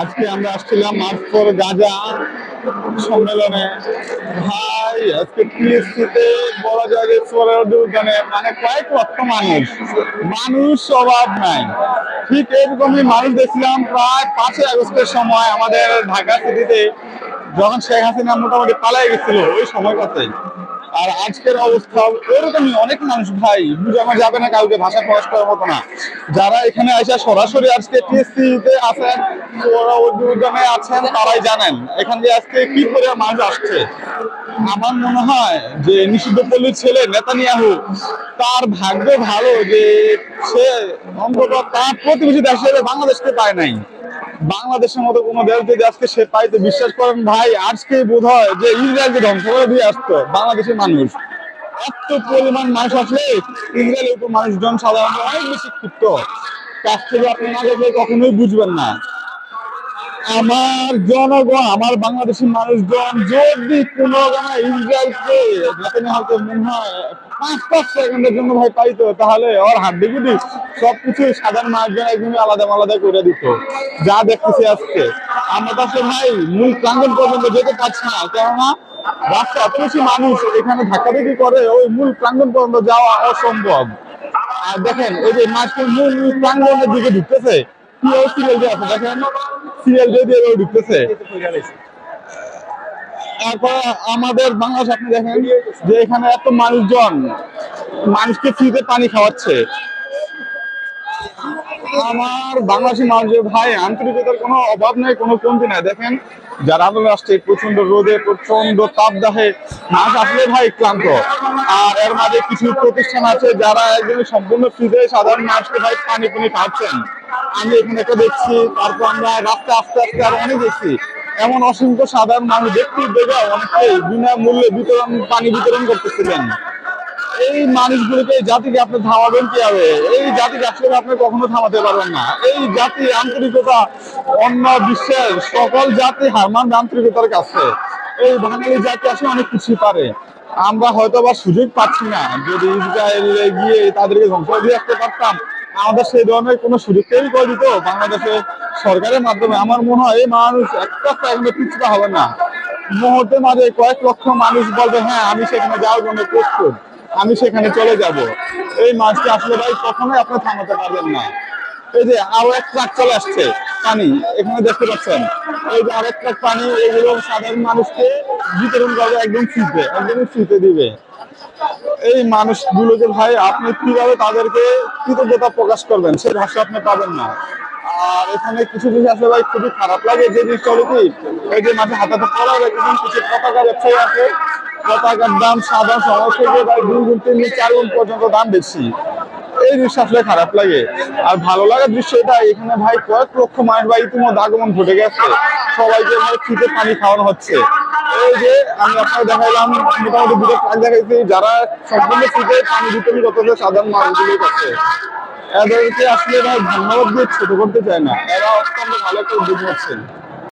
আজকে আমরা আসছিলাম মার্চ গাজা সম্মেলনে। ভাই, আজকে টিএসসিতে বলা যায় যে উদ্যানে মানে কয়েক লক্ষ মানুষ। মানুষ অভাব নাই। ঠিক এরকমই মানুষ দেখছিলাম প্রায় পাঁচই আগস্টের সময় আমাদের ঢাকা সিটিতে, যখন শেখ হাসিনা মোটামুটি পালাই গেছিল ওই সময়টাতে। আর আজকের অবস্থা এরকমই অনেক মানুষ, ভাই বুঝানো যাবে না কাউকে, ভাষা প্রকাশ করার মতো না। যারা এখানে এসে সরাসরি আজকে টিএসসি তে আছেন, ওরা উদ্যানে আছেন, তারাই জানেন এখান দিয়ে আজকে কি করে মানুষ আসছে। আমার মনে হয় যে নিষিদ্ধ পল্লীর ছেলে নেতানিয়াহু, তার ভাগ্য ভালো যে সে অন্তত তার প্রতিবেশী দেশ হিসেবে বাংলাদেশকে পায় নাই। বাংলাদেশের মতো কোনো দেশ যদি আজকে সে পাইতে বিশ্বাস করেন, ভাই, আজকে বোধ হয় যে ইসরায়েলকে ধ্বংস করে দিয়ে আসতো বাংলাদেশের মানুষ। এত পরিমাণ মানুষ আসলে ইসরায়েলের উপর মানুষজন সাধারণত অনেক বেশি ক্ষিপ্ত। কাছ থেকে আপনি না দেখলে কখনোই বুঝবেন না। আমার জনগণ, আমার বাংলাদেশের মানুষজন যদি কোনো ইসরায়েলকে নেতানিয়াহুকে মনে হয় পাঁচ পাঁচ সেকেন্ডের জন্য ভাই পাইতো। তাহলে ওর হাড্ডি গুডি সবকিছু সাধারণ মানুষজন একদমই আলাদা আলাদা করে দিত, যা দেখতেছি আজকে। আমরা তো ভাই মূল প্রাঙ্গন পর্যন্ত যেতে পারছি না, কেননা রাস্তা এত বেশি মানুষ এখানে ধাক্কা ধাক্কাধাক্কি করে, ওই মূল প্রাঙ্গন পর্যন্ত যাওয়া অসম্ভব। আর দেখেন ওই যে মাঝখানে মূল মূল প্রাঙ্গনের দিকে ঢুকতেছে, কি সিরিয়াল দিয়ে আছে, দেখেন। সিরিয়াল দিয়ে দিয়ে ঢুকতেছে। আমাদের বাংলাদেশ আপনি দেখেন যে এখানে এত মানুষজন, মানুষকে ফ্রিতে পানি খাওয়াচ্ছে। আমার বাংলাদেশি মানুষের ভাই, আন্তরিকতার কোনো অভাব নাই, কোনো কমতি নাই। দেখেন, যারা আন্দোলন আসছে প্রচণ্ড রোদে প্রচণ্ড তাপদাহে মাছ আসলে ভাই ক্লান্ত। আর এর মাঝে কিছু প্রতিষ্ঠান আছে যারা একদম সম্পূর্ণ ফ্রিতে সাধারণ মানুষকে ভাই পানি পানি খাওয়াচ্ছেন। আমি এখানে একটা দেখছি, তারপর আমরা রাস্তা আস্তে আস্তে আরও অনেক দেখছি। এমন অসংখ্য সাধারণ মানুষ দেখে অনেকেই বিনামূল্যে বিতরণ, পানি বিতরণ করতেছিলেন। এই মানুষগুলোকে জাতিকে আপনি থামাবেন কি হবে এই জাতিকে আসলে আপনি কখনো থামাতে পারবেন না। এই জাতি আন্তরিকতা অন্য বিশ্বের সকল জাতি হারমান আন্তরিকতার কাছে। এই বাঙালি জাতি আসলে অনেক কিছু পারে। আমরা হয়তো বা সুযোগ পাচ্ছি না। যদি ইসরায়েলে গিয়ে তাদেরকে ধ্বংস দিয়ে আসতে পারতাম আমাদের সেই ধরনের কোনো সুযোগ তৈরি করে দিত বাংলাদেশের সরকারের মাধ্যমে। আমার মনে হয় এই মানুষ একটা এখনও পিছুটা হবে না। মুহূর্তের মাঝে কয়েক লক্ষ মানুষ বলবে হ্যাঁ আমি সেখানে যাওয়ার জন্য প্রস্তুত। আমি সেখানে চলে যাব। এই মাছটি আসলে ভাই কখনোই আপনি থামাতে পারবেন না। এই যে আরও এক ট্রাক চলে আসছে, পানি। এখানে দেখতে পাচ্ছেন, এই যে আরেক ট্রাক পানি, এগুলো সাধারণ মানুষকে বিতরণ করবে, একদম ফ্রিতে, একদমই ফ্রিতে দিবে। এই মানুষগুলোকে ভাই আপনি কীভাবে তাদেরকে কৃতজ্ঞতা প্রকাশ করবেন, সেই ভাষা আপনি পাবেন না। আর এখানে কিছু জিনিস আসলে ভাই খুবই খারাপ লাগে, যে জিনিসটা হলো কি, এই যে মাঝে হাতাতে পড়া রেখেছেন কিছু পতাকা ব্যবসায়ী আছে, পতাকার দাম সাদা শহর থেকে ভাই দুই গুণ, তিন চার গুণ পর্যন্ত দাম বেশি। এই দৃশ্য আসলে খারাপ লাগে। আর ভালো লাগার দৃশ্য এটা এখানে ভাই কয়েক লক্ষ মানুষ ভাই ইতিমধ্যে আগমন ঘটে গেছে। সবাইকে ভাই ফ্রিতে পানি খাওয়ানো হচ্ছে। এই যে আমি আপনাকে দেখাইলাম, মোটামুটি দুটো ট্রাক দেখাইছি। যারা সম্পূর্ণ ফ্রিতে পানি বিতরণ করতেছে, সাধারণ মানুষগুলোর কাছে। এদেরকে আসলে ধন্যবাদ দিয়ে ছোট করতে চায় না। এরা অত্যন্ত ভালো একটা উদ্যোগ